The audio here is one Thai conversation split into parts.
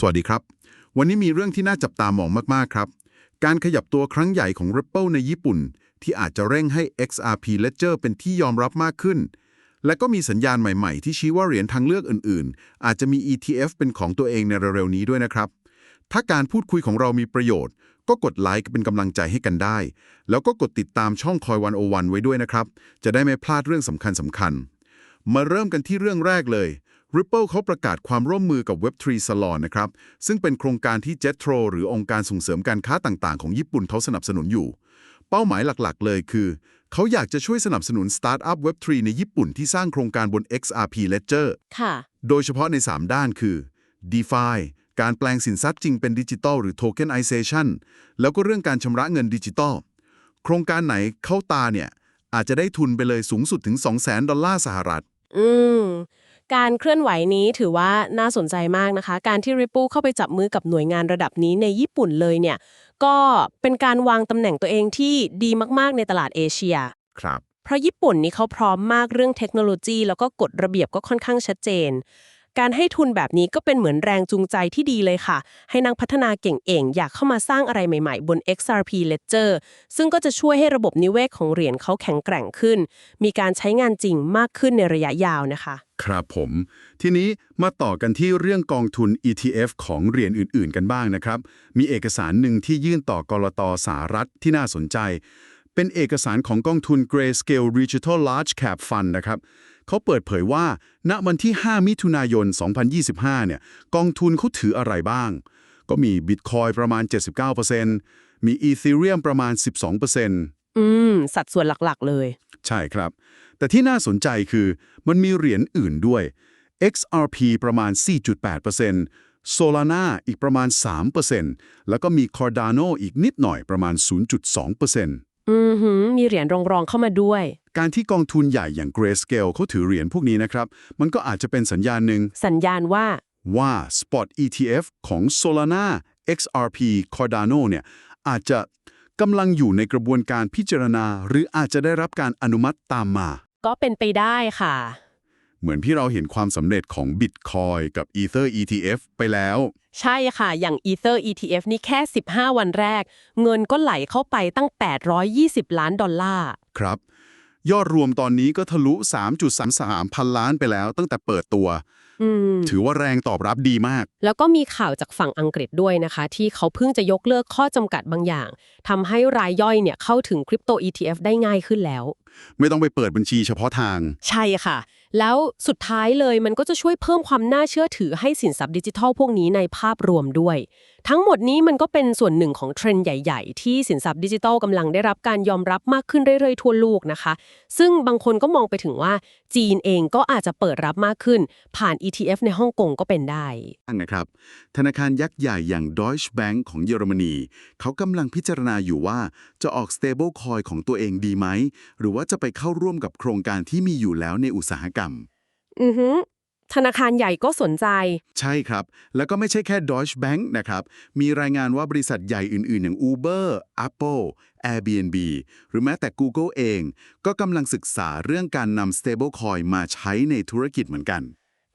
สวัสดีครับ วันนี้มีเรื่องที่น่าจับตามองมากๆครับ การขยับตัวครั้งใหญ่ของ Ripple ในญี่ปุ่น ที่อาจจะเร่งให้ XRP Ledger เป็นที่ยอมรับมากขึ้น และก็มีสัญญาณใหม่ๆ ที่ชี้ว่าเหรียญทางเลือกอื่นๆ อาจจะมี ETF เป็นของตัวเองในเร็วๆนี้ด้วยนะครับ ถ้าการพูดคุยของเรามีประโยชน์ ก็กดไลค์เป็นกำลังใจให้กันได้ แล้วก็กดติดตามช่องคอยวันโอวันไว้ด้วยนะครับ จะได้ไม่พลาดเรื่องสำคัญสำคัญๆมาเริ่มกันที่เรื่องแรกเลย Ripple เขาประกาศความร่วมมือกับ Web3 Salon นะครับ ซึ่งเป็นโครงการที่ Jetro หรือองค์การส่งเสริมการค้าต่างๆ ของญี่ปุ่นเขาสนับสนุนอยู่ เป้าหมายหลักๆ เลยคือ เขาอยากจะช่วยสนับสนุนสตาร์ทอัพ Web3 ในญี่ปุ่นที่สร้างโครงการบน XRP Ledger ค่ะ โดยเฉพาะใน 3 ด้านคือ DeFi การแปลงสินทรัพย์จริงเป็นดิจิตอลหรือ Tokenization แล้วก็เรื่องการชำระเงินดิจิตอลโครงการไหนเข้าตาเนี่ยอาจจะได้ทุนไปเลยสูงสุดถึง 200,000 ดอลลาร์สหรัฐ อืม การเคลื่อนไหวนี้ถือว่าน่าสนใจมากนะคะ การที่ Ripple เข้าไปจับมือกับหน่วยงานระดับนี้ในญี่ปุ่นเลยเนี่ย ก็เป็นการวางตำแหน่งตัวเองที่ดีมากๆในตลาดเอเชีย ครับ เพราะญี่ปุ่นนี่เขาพร้อมมากเรื่องเทคโนโลยี แล้วก็กฎระเบียบก็ค่อนข้างชัดเจน การให้ทุนแบบนี้ก็เป็นเหมือนแรงจูงใจที่ดีเลยค่ะ ให้นักพัฒนาเก่งเองอยากเข้ามาสร้างอะไรใหม่ๆ บน XRP Ledger ซึ่งก็จะช่วยให้ระบบนิเวศของเหรียญเขาแข็งแกร่งขึ้น มีการใช้งานจริงมากขึ้นในระยะยาวนะคะ ครับผม ทีนี้มาต่อกันที่เรื่องกองทุน ETF ของเหรียญอื่นๆ กันบ้างนะครับ มีเอกสารหนึ่งที่ยื่นต่อกรตสหรัฐที่น่าสนใจ เป็นเอกสารของกองทุน Grayscale Digital Large Cap Fund นะครับ เขาเปิดเผยว่า ณวันที่ 5 มิถุนายน 2025 เนี่ย กองทุนเขาถืออะไรบ้าง ก็มี Bitcoin ประมาณ 79%มี Ethereum ประมาณ 12%อืม สัดส่วนหลักๆเลย ใช่ครับ แต่ที่น่าสนใจคือมันมีเหรียญอื่นด้วย XRP ประมาณ 4.8% Solana อีกประมาณ 3%แล้วก็มี Cardano อีกนิดหน่อยประมาณ 0.2%อือหือมีเหรียญรองๆเข้ามาด้วย การที่กองทุนใหญ่อย่าง Grayscale เขาถือเหรียญพวกนี้นะครับ มันก็อาจจะเป็นสัญญาณหนึ่งสัญญาณว่าว่า Spot ETF ของ Solana XRP Cardano เนี่ยอาจจะกำลังอยู่ในกระบวนการพิจารณา หรืออาจจะได้รับการอนุมัติตามมา ก็เป็นไปได้ค่ะ เหมือนที่เราเห็นความสำเร็จของ Bitcoin กับ Ether ETF ไปแล้ว ใช่ค่ะ อย่าง Ether ETF นี่แค่ 15 วันแรก เงินก็ไหลเข้าไปตั้ง 820 ล้านดอลลาร์ ครับ ยอดรวมตอนนี้ก็ทะลุ 3.33 พันล้านไปแล้วตั้งแต่เปิดตัวอืมถือว่าแรงตอบรับดีมาก แล้วก็มีข่าวจากฝั่งอังกฤษด้วยนะคะ ที่เขาเพิ่งจะยกเลิกข้อจำกัดบางอย่างทำให้รายย่อยเนี่ยเข้าถึงคริปโต ETF ได้ง่ายขึ้นแล้วไม่ต้องไปเปิดบัญชีเฉพาะทาง ใช่ค่ะ แล้วสุดท้ายเลยมันก็จะช่วยเพิ่มความน่าเชื่อถือให้สินทรัพย์ดิจิทัลพวกนี้ในภาพรวมด้วย ทั้งหมดนี้มันก็เป็นส่วนหนึ่งของเทรนด์ใหญ่ ๆ ที่สินทรัพย์ดิจิทัลกำลังได้รับการยอมรับมากขึ้นเรื่อยๆ ทั่วโลกนะคะ ซึ่งบางคนก็มองไปถึงว่าจีนเองก็อาจจะเปิดรับมากขึ้น ผ่าน ETF ในฮ่องกงก็เป็นได้นะครับ ธนาคารยักษ์ใหญ่อย่าง Deutsche Bank ของเยอรมนีเขากำลังพิจารณาอยู่ว่าจะออก stable coin ของตัวเองดีไหมหรือว่าจะไปเข้าร่วมกับโครงการที่มีอยู่แล้วในอุตสาหกรรม อือฮึธนาคารใหญ่ก็สนใจ ใช่ครับ แล้วก็ไม่ใช่แค่ Deutsche Bank นะครับ มีรายงานว่าบริษัทใหญ่อื่น ๆ อย่าง Uber Apple Airbnb หรือแม้แต่ Google เอง ก็กำลังศึกษาเรื่องการนำ stablecoin มาใช้ในธุรกิจเหมือนกัน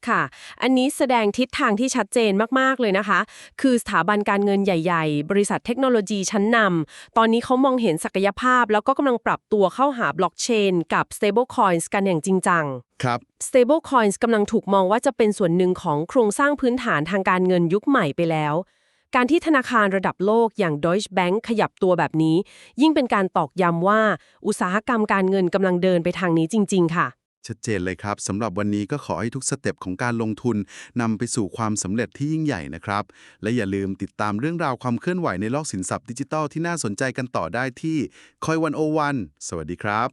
ค่ะ อันนี้แสดงทิศทางที่ชัดเจนมาก ๆ เลยนะคะ คือสถาบันการเงินใหญ่ ๆ บริษัทเทคโนโลยีชั้นนำ ตอนนี้เขามองเห็นศักยภาพ แล้วก็กำลังปรับตัวเข้าหาบล็อกเชนกับ stablecoins กันอย่างจริงจัง ครับ stablecoins กำลังถูกมองว่าจะเป็นส่วนหนึ่งของโครงสร้างพื้นฐานทางการเงินยุคใหม่ไปแล้ว การที่ธนาคารระดับโลกอย่าง Deutsche Bank ขยับตัวแบบนี้ ยิ่งเป็นการตอกย้ำว่า อุตสาหกรรมการเงินกำลังเดินไปทางนี้จริง ๆ ค่ะ ชัดเจนเลยครับสำหรับวันนี้ก็ขอให้ทุกสเต็ปของการลงทุนนำไปสู่ความสำเร็จที่ยิ่งใหญ่นะครับ และอย่าลืมติดตามเรื่องราวความเคลื่อนไหวในโลกสินทรัพย์ดิจิทัลที่น่าสนใจกันต่อได้ที่คอยวันโอวันสวัสดีครับ